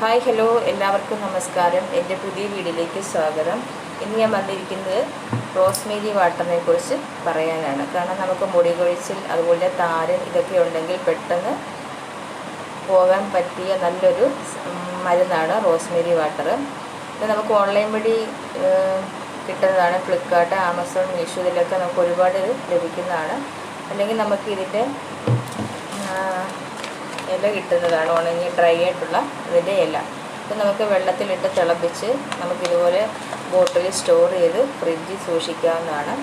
Hi hello എല്ലാവർക്കും നമസ്കാരം. എന്റെ പുതിയ വീഡിയോയിലേക്ക് സ്വാഗതം. ഇന്ന് ഞാൻ വന്നിരിക്കുന്നത് റോസ്മേരി വാട്ടറിനെ കുറിച്ച് പറയാനാണ്. കാരണം നമുക്ക് മുടി കൊഴിച്ചിൽ അതുപോലെ താരൻ ഇതൊക്കെ ഉണ്ടെങ്കിൽ പെട്ടെന്ന് പോകാൻ പറ്റിയ നല്ലൊരു മരുന്നാണ് റോസ്മേരി വാട്ടർ. ഇത് നമുക്ക് ഓൺലൈൻ വഴി കിട്ടുന്നതാണ്. ഫ്ലിപ്കാർട്ട് ആമസോൺ മീഷോ ഇതിലൊക്കെ നമുക്ക് ഒരുപാട് ലഭിക്കുന്നതാണ്. അല്ലെങ്കിൽ നമുക്ക് ഇതിന്റെ ഇല കിട്ടുന്നതാണ്. ഉണങ്ങി ഡ്രൈ ആയിട്ടുള്ള ഇതിന്റെ ഇല. ഇത് നമുക്ക് വെള്ളത്തിലിട്ട് തിളപ്പിച്ച് നമുക്കിതുപോലെ ബോട്ടിൽ സ്റ്റോർ ചെയ്ത് ഫ്രിഡ്ജിൽ സൂക്ഷിക്കാവുന്നതാണ്.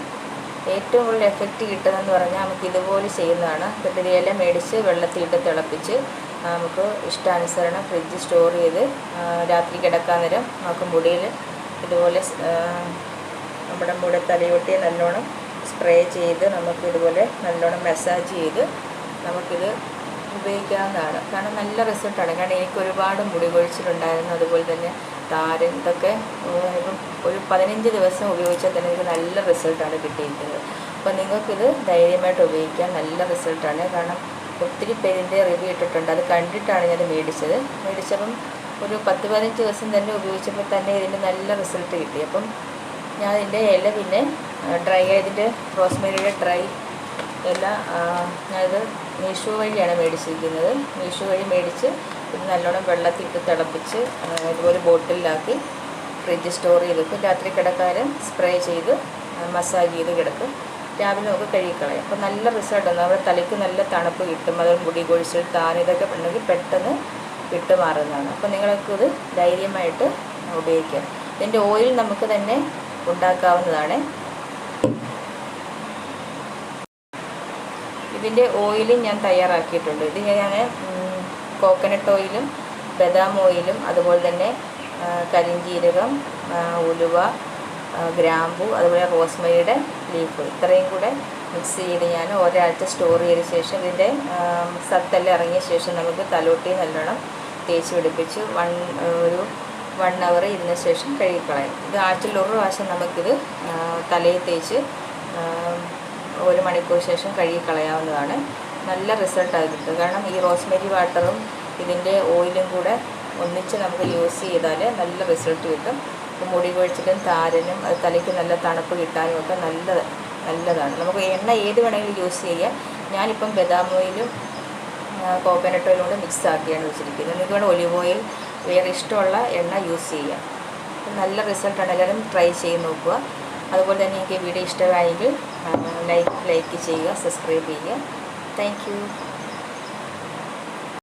ഏറ്റവും കൂടുതൽ എഫക്റ്റ് കിട്ടുന്നതെന്ന് പറഞ്ഞാൽ നമുക്ക് ഇതുപോലെ ചെയ്യുന്നതാണ്. ഇതിന്റെ ഇല മേടിച്ച് വെള്ളത്തിലിട്ട് തിളപ്പിച്ച് നമുക്ക് ഇഷ്ടാനുസരണം ഫ്രിഡ്ജ് സ്റ്റോർ ചെയ്ത് രാത്രി കിടക്കാൻ നേരം നമുക്ക് മുടിയിൽ ഇതുപോലെ നമ്മുടെ മുടി തലയൊട്ടി നല്ലോണം സ്പ്രേ ചെയ്ത് നമുക്ക് ഇതുപോലെ നല്ലോണം മസാജ് ചെയ്ത് നമുക്കിത് ഉപയോഗിക്കാവുന്നതാണ്. കാരണം നല്ല റിസൾട്ടാണ് കാരണം എനിക്ക് ഒരുപാട് മുടി കൊഴിച്ചിലുണ്ടായിരുന്നു. അതുപോലെ തന്നെ താരൻ ഇതൊക്കെ ഇപ്പം ഒരു പതിനഞ്ച് ദിവസം ഉപയോഗിച്ചാൽ തന്നെ എനിക്ക് നല്ല റിസൾട്ടാണ് കിട്ടിയിരിക്കുന്നത് അപ്പോൾ നിങ്ങൾക്കിത് ധൈര്യമായിട്ട് ഉപയോഗിക്കാം നല്ല റിസൾട്ടാണ് കാരണം ഒത്തിരി പേരിന്റെ റിവ്യൂ ഇട്ടിട്ടുണ്ട്. അത് കണ്ടിട്ടാണ് ഞാൻ മേടിച്ചത്. മേടിച്ചപ്പം ഒരു പത്ത് പതിനഞ്ച് ദിവസം തന്നെ ഉപയോഗിച്ചപ്പോൾ തന്നെ ഇതിന് നല്ല റിസൾട്ട് കിട്ടി. അപ്പം ഞാൻ ഇതിന്റെ ഇല പിന്നെ ഡ്രൈ ആയതിന്റെ റോസ്മേരിയുടെ ഡ്രൈ ആ, ഞാനിത് മീഷോ വഴിയാണ് മേടിച്ചിരിക്കുന്നത്. മീഷോ വഴി മേടിച്ച് ഇത് നല്ലോണം വെള്ളത്തിട്ട് തിളപ്പിച്ച് ഇതുപോലെ ബോട്ടിലാക്കി ഫ്രിഡ്ജ് സ്റ്റോർ ചെയ്ത് വെക്കും രാത്രി കിടക്കാനും സ്പ്രേ ചെയ്ത് മസാജ് ചെയ്ത് കിടക്കും. രാവിലെ നമുക്ക് കഴുകിക്കളയും. അപ്പോൾ നല്ല റിസൾട്ട് നമ്മുടെ തലയ്ക്ക് നല്ല തണുപ്പ് കിട്ടും. അതുകൊണ്ട് മുടി കൊഴിച്ചിൽ താൻ ഇതൊക്കെ ഉണ്ടെങ്കിൽ പെട്ടെന്ന് വിട്ടുമാറുന്നതാണ് അപ്പോൾ നിങ്ങൾക്ക് ഇത് ധൈര്യമായിട്ട് ഉപയോഗിക്കാം. ഇതിന്റെ ഓയിൽ നമുക്ക് തന്നെ ഉണ്ടാക്കാവുന്നതാണ്. ഇതിന്റെ ഓയിലും ഞാൻ തയ്യാറാക്കിയിട്ടുണ്ട്. ഇത് ഞാൻ കോക്കനട്ട് ഓയിലും ബദാം ഓയിലും അതുപോലെ തന്നെ കരിഞ്ചീരകം ഉലുവ ഗ്രാമ്പു അതുപോലെ റോസ്മരിയുടെ ലീഫ് ഇത്രയും കൂടെ മിക്സ് ചെയ്ത് ഞാൻ ഒരാഴ്ച സ്റ്റോർ ചെയ്ത ശേഷം ഇതിന്റെ സത്തെല്ലാം ഇറങ്ങിയ ശേഷം നമുക്ക് തലോട്ടി നല്ലോണം തേച്ച് പിടിപ്പിച്ച് വൺ ഒരു വൺ അവർ ഇരുന്ന ശേഷം കഴുകിക്കളയും. ഇത് ആഴ്ചയിൽ ഒരു പ്രാവശ്യം നമുക്കിത് തലയിൽ തേച്ച് ഒരു മണിക്കൂർ ശേഷം കഴുകി കളയാവുന്നതാണ്. നല്ല റിസൾട്ടാണ് കിട്ടും. കാരണം ഈ റോസ്മേരി വാട്ടറും ഇതിന്റെ ഓയിലും കൂടെ ഒന്നിച്ച് നമുക്ക് യൂസ് ചെയ്താൽ നല്ല റിസൾട്ട് കിട്ടും. മുടി കൊഴിച്ചിട്ടും താരനും അത് തലയ്ക്ക് നല്ല തണുപ്പ് കിട്ടാനും ഒക്കെ നല്ല നല്ലതാണ്. നമുക്ക് എണ്ണ ഏത് വേണമെങ്കിലും യൂസ് ചെയ്യാം. ഞാനിപ്പം ബദാം ഓയിലും കോക്കനട്ട് ഓയിലും കൂടെ മിക്സ് ആക്കിയാണ് വെച്ചിരിക്കുന്നത്. നിങ്ങൾക്ക് വേണം ഒലിവ് ഓയിൽ വേറെ ഇഷ്ടമുള്ള എണ്ണ യൂസ് ചെയ്യാം. നല്ല റിസൾട്ടാണ്. എല്ലാവരും ട്രൈ ചെയ്ത് നോക്കുക. അതുപോലെ തന്നെ എനിക്ക് വീഡിയോ ഇഷ്ടമായെങ്കിൽ ലൈക്ക് ലൈക്ക് ചെയ്യുക സബ്സ്ക്രൈബ് ചെയ്യുക. താങ്ക്